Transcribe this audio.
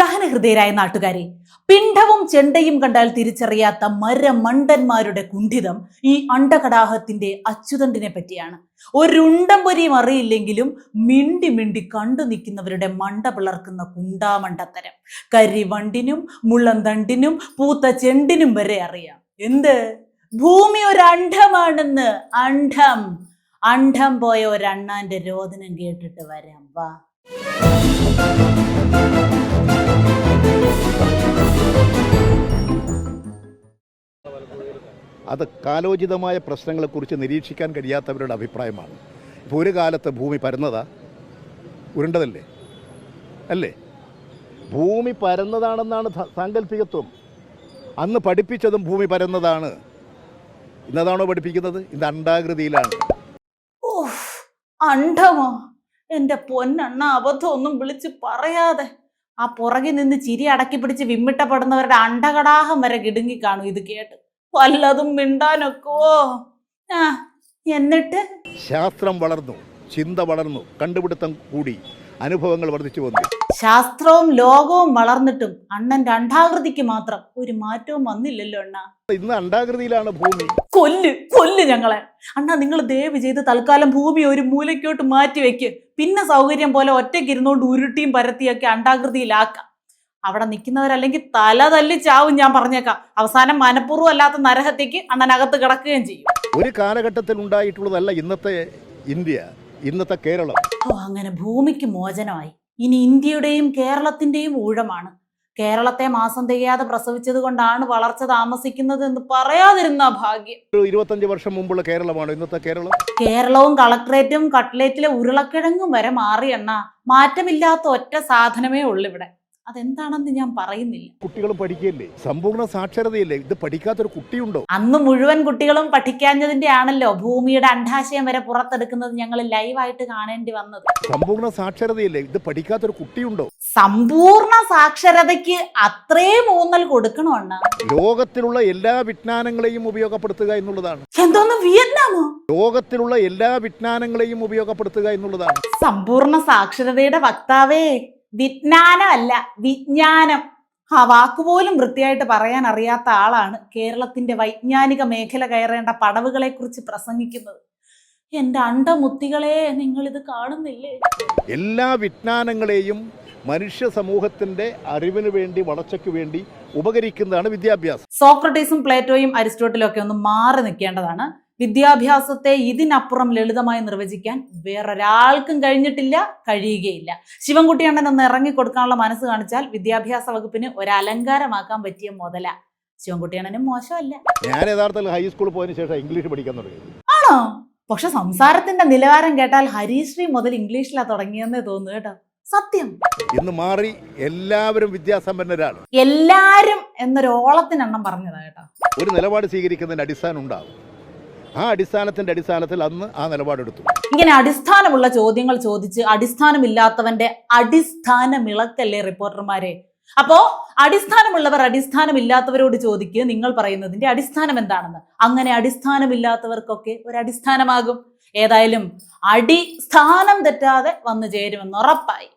സഹനഹൃദയരായ നാട്ടുകാരെ പിണ്ഡവും ചെണ്ടയും കണ്ടാൽ തിരിച്ചറിയാത്ത മരമണ്ടന്മാരുടെ കുണ്ഠിതം ഈ അണ്ടകടാഹത്തിന്റെ അച്യുതണ്ടിനെ പറ്റിയാണ്. ഒരുണ്ടം പൊരിയും അറിയില്ലെങ്കിലും മിണ്ടി മിണ്ടി കണ്ടു നിൽക്കുന്നവരുടെ മണ്ട പിളർക്കുന്ന കുണ്ടാമണ്ടത്തരം. കരിവണ്ടിനും മുള്ളന്തണ്ടിനും പൂത്ത ചെണ്ടിനും വരെ അറിയാം. എന്ത്? ഭൂമി ഒരു അണ്ഡമാണെന്ന് അണ്ഡം അണ്ഡം പോയ ഒരണ്ണാന്റെ രോദനം കേട്ടിട്ട് വരാം. വാ. അത് കാലോചിതമായ പ്രശ്നങ്ങളെക്കുറിച്ച് നിരീക്ഷിക്കാൻ കഴിയാത്തവരുടെ അഭിപ്രായമാണ്. ഇപ്പോൾ ഒരു കാലത്ത് ഭൂമി പരന്നതാ. ഉരുണ്ടതല്ലേ? അല്ലേ? ഭൂമി പരന്നതാണെന്നാണ് സാങ്കല്പികത്വം അന്ന് പഠിപ്പിച്ചതും ഭൂമി പരന്നതാണ്. ഇന്നതാണോ പഠിപ്പിക്കുന്നത്? ഇത് അണ്ടാകൃതിയിലാണ് അണ്ടമോ എന്റെ പൊന്നണ്ണ അബദ്ധം ഒന്നും വിളിച്ച് പറയാതെ. ആ പുറകിൽ നിന്ന് ചിരി അടക്കി പിടിച്ച് വിമ്മിട്ടപ്പെടുന്നവരുടെ അണ്ടകടാഹം വരെ കിടുങ്ങി കാണും ഇത് കേട്ട്. വല്ലതും മിണ്ടാനൊക്കോ? ആ എന്നിട്ട്? ശാസ്ത്രം വളർന്നു ചിന്ത വളർന്നു കണ്ടുപിടുത്തം കൂടി അനുഭവങ്ങൾ വർദ്ധിച്ചു വന്നു. ശാസ്ത്രവും ലോകവും വളർന്നിട്ടും അണ്ണന്റെ രണ്ടാകൃതിക്ക് മാത്രം ഒരു മാറ്റവും വന്നില്ലല്ലോ അണ്ണ. ഇന്ന് അണ്ടാകൃതിയിലാണ് ഭൂമി. കൊല്ല് കൊല്ല് ഞങ്ങളെ. അണ്ണാ നിങ്ങൾ ദയവ് ചെയ്ത് തൽക്കാലം ഭൂമി ഒരു മൂലയ്ക്കോട്ട് മാറ്റി വെക്ക് പിന്നെ സൗകര്യം പോലെ ഒറ്റയ്ക്ക് ഇരുന്നുകൊണ്ട് ഉരുട്ടിയും പരത്തിയൊക്കെ അണ്ടാകൃതിയിലാക്കാം അവിടെ നിൽക്കുന്നവരല്ലെങ്കിൽ തല തല്ലി ചാവും ഞാൻ പറഞ്ഞേക്കാം. അവസാനം മനഃപൂർവം അല്ലാത്ത നരഹത്യക്ക് അണ്ണനകത്ത് കിടക്കുകയും ചെയ്യും. ഒരു കാലഘട്ടത്തിൽ ഉണ്ടായിട്ടുള്ളതല്ല ഇന്നത്തെ ഇന്ത്യ ഇന്നത്തെ കേരളം. ഓ അങ്ങനെ ഭൂമിക്ക് മോചനമായി. ഇനി ഇന്ത്യയുടെയും കേരളത്തിന്റെയും ഊഴമാണ്. കേരളത്തെ മാസം തികയാതെ പ്രസവിച്ചത് കൊണ്ടാണ് വളർച്ച താമസിക്കുന്നത് എന്ന് പറയാതിരുന്ന ഭാഗ്യം. ഇരുപത്തഞ്ച് വർഷം മുമ്പുള്ള കേരളമാണ് ഇന്നത്തെ കേരളം? കേരളവും കളക്ട്രേറ്റും കട്ട്ലേറ്റിലെ ഉരുളക്കിഴങ്ങും വരെ മാറിയെണ്ണ മാറ്റമില്ലാത്ത ഒറ്റ സാധനമേ ഉള്ളു ഇവിടെ. അതെന്താണെന്ന് ഞാൻ പറയുന്നില്ല. കുട്ടികൾ പഠിക്കുകയല്ലേ? സമ്പൂർണ സാക്ഷരതയല്ലേ? ഇത് പഠിക്കാത്തൊരു കുട്ടിയുണ്ടോ? അന്ന് മുഴുവൻ കുട്ടികളും പഠിക്കാഞ്ഞതിന്റെ ആണല്ലോ ഭൂമിയുടെ അണ്ടാശയം വരെ പുറത്തെടുക്കുന്നത് ഞങ്ങൾ ലൈവായിട്ട് കാണേണ്ടി വന്നത്. സമ്പൂർണ സാക്ഷരതയല്ലേ? ഇത് പഠിക്കാത്തൊരു കുട്ടിയുണ്ടോ? സമ്പൂർണ സാക്ഷരതയ്ക്ക് അത്രയും ഊന്നൽ കൊടുക്കണോണ്ണ ലോകത്തിലുള്ള എല്ലാ വിജ്ഞാനങ്ങളെയും ഉപയോഗപ്പെടുത്തുക എന്നുള്ളതാണ്. എന്തോന്ന് വിയറ്റ്നാമോ? ലോകത്തിലുള്ള എല്ലാ വിജ്ഞാനങ്ങളെയും ഉപയോഗപ്പെടുത്തുക എന്നുള്ളതാണ്. സമ്പൂർണ സാക്ഷരതയുടെ വക്താവേ വിജ്ഞാനമല്ല വിജ്ഞാനം. ആ വാക്കുപോലും വൃത്തിയായിട്ട് പറയാൻ അറിയാത്ത ആളാണ് കേരളത്തിന്റെ വൈജ്ഞാനിക മേഖല കയറേണ്ട പടവുകളെ കുറിച്ച് പ്രസംഗിക്കുന്നത്. എന്റെ അണ്ടമുത്തികളെ നിങ്ങൾ ഇത് കാണുന്നില്ലേ? എല്ലാ വിജ്ഞാനങ്ങളെയും മനുഷ്യ സമൂഹത്തിന്റെ അറിവിന് വേണ്ടി വളർച്ചയ്ക്ക് വേണ്ടി ഉപകരിക്കുന്നതാണ് വിദ്യാഭ്യാസം. സോക്രട്ടീസും പ്ലേറ്റോയും അരിസ്റ്റോട്ടിലും ഒക്കെ ഒന്ന് മാറി നിൽക്കേണ്ടതാണ്. വിദ്യാഭ്യാസത്തെ ഇതിനപ്പുറം ലളിതമായി നിർവചിക്കാൻ വേറൊരാൾക്കും കഴിഞ്ഞിട്ടില്ല കഴിയുകയില്ല. ശിവൻകുട്ടി അണ്ണൻ ഒന്ന് ഇറങ്ങി കൊടുക്കാനുള്ള മനസ്സ് കാണിച്ചാൽ വിദ്യാഭ്യാസ വകുപ്പിന് ഒരലങ്കാരമാക്കാൻ പറ്റിയ മുതല. ശിവൻകുട്ടി അണ്ണനും മോശമല്ല. ഞാൻ യഥാർത്ഥത്തിൽ ഹൈസ്കൂളിൽ പോയതിനു ശേഷം ഇംഗ്ലീഷ് പഠിക്കാൻ തുടങ്ങി. ആണോ? പക്ഷെ സംസാരത്തിന്റെ നിലവാരം കേട്ടാൽ ഹരീശ്രീ മുതൽ ഇംഗ്ലീഷിലാ തുടങ്ങിയെന്നേ തോന്നുന്നു കേട്ടോ. സത്യം. ഇന്ന് മാറി എല്ലാവരും വിദ്യാസമ്പന്നരാണ്. എല്ലാരും എന്നൊരു ഓളത്തിനെണ്ണം പറഞ്ഞതാ കേട്ടോ. ഒരു നിലപാട് സ്വീകരിക്കുന്നതിന് അടിസ്ഥാനം ഉണ്ടാവും. ആ അടിസ്ഥാനത്തിന്റെ അടിസ്ഥാനത്തിൽ അന്ന് ആ നിലപാടെടുത്തു. ഇങ്ങനെ അടിസ്ഥാനമുള്ള ചോദ്യങ്ങൾ ചോദിച്ച് അടിസ്ഥാനമില്ലാത്തവന്റെ അടിസ്ഥാനമിളക്കല്ലേ റിപ്പോർട്ടർമാരെ? അപ്പോ അടിസ്ഥാനമുള്ളവർ അടിസ്ഥാനമില്ലാത്തവരോട് ചോദിക്കുക നിങ്ങൾ പറയുന്നതിന്റെ അടിസ്ഥാനം എന്താണെന്ന്. അങ്ങനെ അടിസ്ഥാനമില്ലാത്തവർക്കൊക്കെ ഒരു അടിസ്ഥാനമാകും ഏതായാലും അടിസ്ഥാനം തെറ്റാതെ വന്നു ചേരുമെന്ന് ഉറപ്പായി.